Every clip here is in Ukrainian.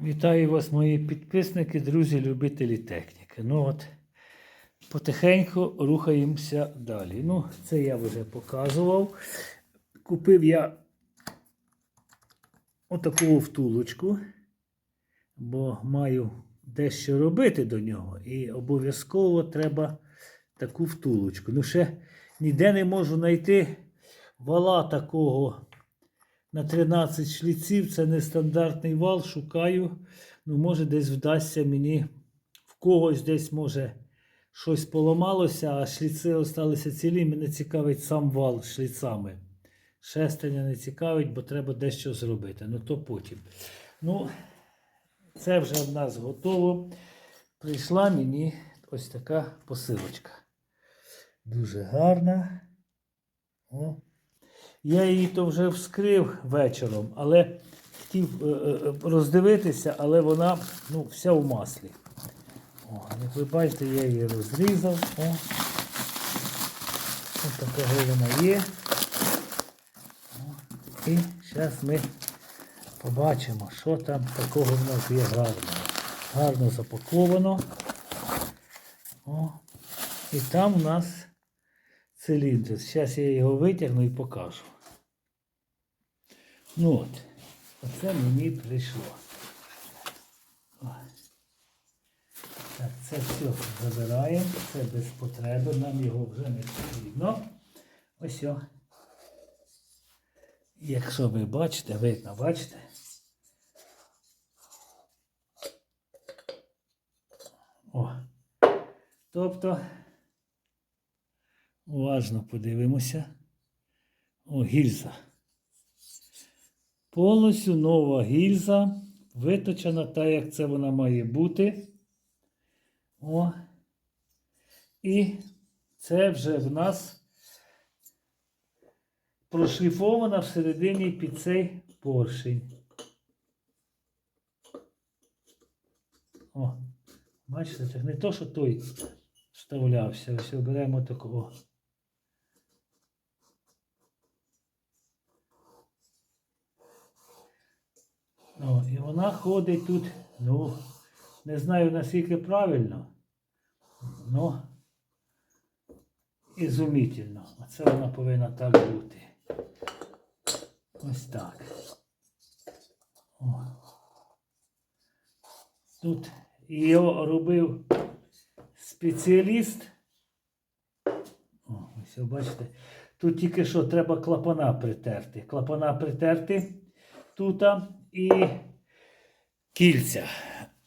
Вітаю вас, мої підписники, друзі, любителі техніки. Ну от, потихеньку рухаємося далі. Ну, це я вже показував. Купив я отаку втулочку, бо маю дещо робити до нього. І обов'язково треба таку втулочку. Ну, ще ніде не можу знайти вала такого на 13 шліців. Це нестандартний вал. Шукаю. Ну, може, десь вдасться мені в когось десь може щось поламалося, а шліци залишилися цілі. Мене цікавить сам вал шліцами. Шестерня не цікавить, бо треба дещо зробити. Ну то потім. Ну, це вже в нас готово. Прийшла мені ось така посилочка. Дуже гарна. О. Я її то вже вскрив вечором, але хотів е, е, роздивитися, але вона ну, вся в маслі. О, як ви бачите, я її розрізав. О. Ось така вона є. І зараз ми побачимо, що там такого в нас є гарного. Гарно запаковано. О. І там у нас циліндр. Зараз я його витягну і покажу. Ну от, оце мені прийшло. Так, це все забираємо, це без потреби, нам його вже не потрібно. Ось. Якщо ви бачите, видно, бачите? О. Тобто, уважно подивимося. О, гільза. Повністю нова гільза. Виточена так, як це вона має бути. О. І це вже в нас прошліфована всередині під цей поршень. О, бачите, це не то, що той вставлявся. Ось беремо такого. О, і вона ходить тут, ну, не знаю наскільки правильно, ну, ізумітельно. Оце вона повинна так бути. Ось так. О. Тут його робив спеціаліст. О, ось бачите. Тут тільки що треба клапана притерти. Клапана притерти тут і кільця.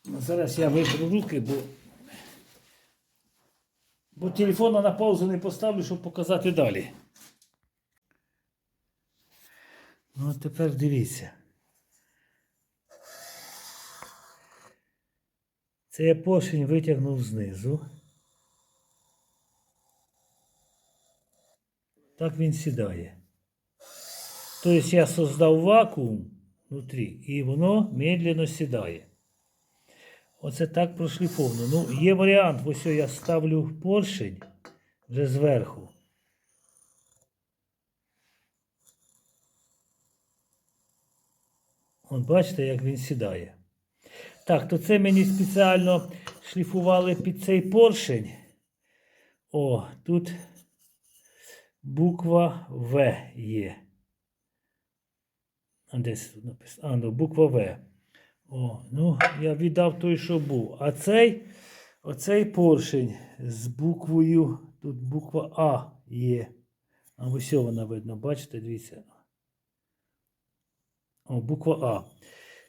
Зараз я виберу руки, бо, бо телефона на паузу не поставлю, щоб показати далі. Ну, от тепер дивіться. Це я поршень витягнув знизу. Так він сідає. Тобто я создав вакуум внутрі, і воно медленно сідає. Оце так прошліфовано. Ну, є варіант, ось я ставлю поршень вже зверху. От бачите, як він сідає. Так, то це мені спеціально шліфували під цей поршень. О, тут буква В є. Десь тут написано. А, ну, буква В. О, ну, я віддав той, що був. А цей, оцей поршень з буквою, тут буква А є. А ось вона видно, бачите, дивіться. О, буква А.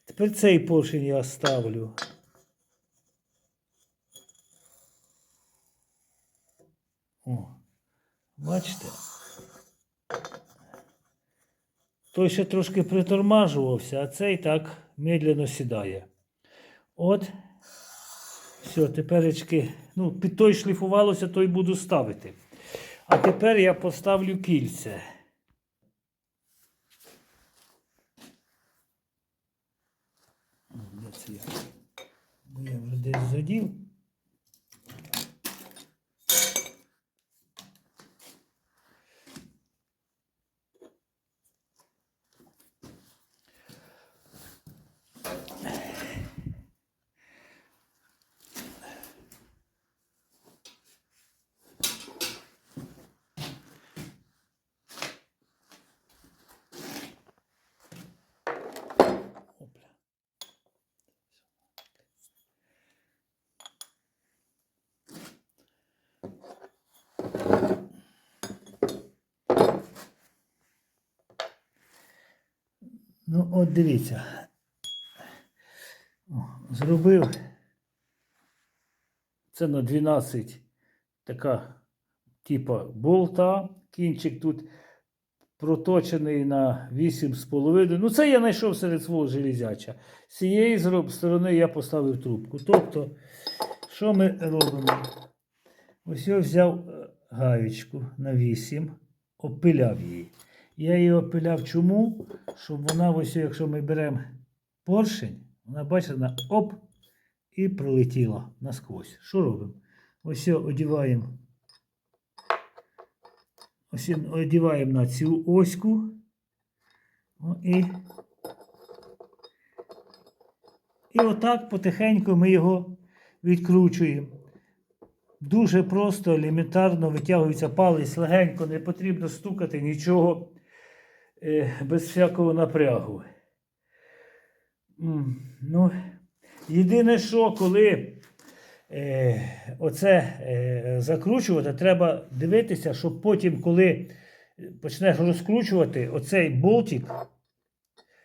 Тепер цей поршень я ставлю. О, бачите? Той ще трошки притормажувався, а цей так медленно сідає. От. Все, теперечки, ну, під той шліфувалося, той буду ставити. А тепер я поставлю кільце. Де це я? Бо Я вже десь задів. Ну, от дивіться. Зробив. Це на 12 така, типа болта. Кінчик тут проточений на 8,5. Ну, це я знайшов серед свого железяча. З цієї сторони я поставив трубку. Тобто, що ми робимо? Ось я взяв е, гаєчку на 8, опиляв її. Я її опиляв чому? Щоб вона, ось, якщо ми беремо поршень, вона бачите, вона оп, і пролетіла насквозь. Що робимо? Ось одіваємо. Ось одіваємо на цю оську. О, і, і отак потихеньку ми його відкручуємо. Дуже просто, елементарно витягується палець легенько, не потрібно стукати нічого без всякого напрягу. Ну, єдине, що коли е, оце е, закручувати, треба дивитися, щоб потім, коли почнеш розкручувати оцей болтик,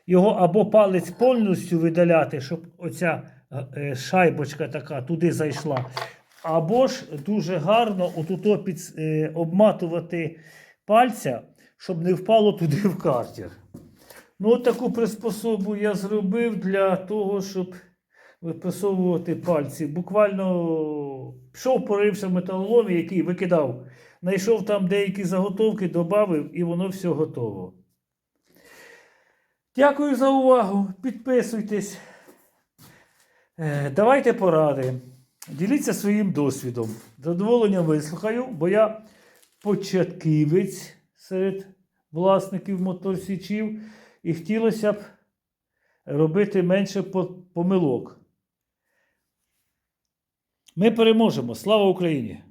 його або палець повністю видаляти, щоб оця е, шайбочка така туди зайшла. Або ж дуже гарно отуто під, е, обматувати пальця, щоб не впало туди в картер. Ну, от таку приспособу я зробив для того, щоб випресовувати пальці. Буквально пішов, порився в металоломі, який викидав. Знайшов там деякі заготовки, додав і воно все готово. Дякую за увагу. Підписуйтесь. Е, Давайте поради. Діліться своїм досвідом. З задоволенням вислухаю, бо я початківець серед власників моторсічів і хотілося б робити менше помилок. Ми переможемо. Слава Україні!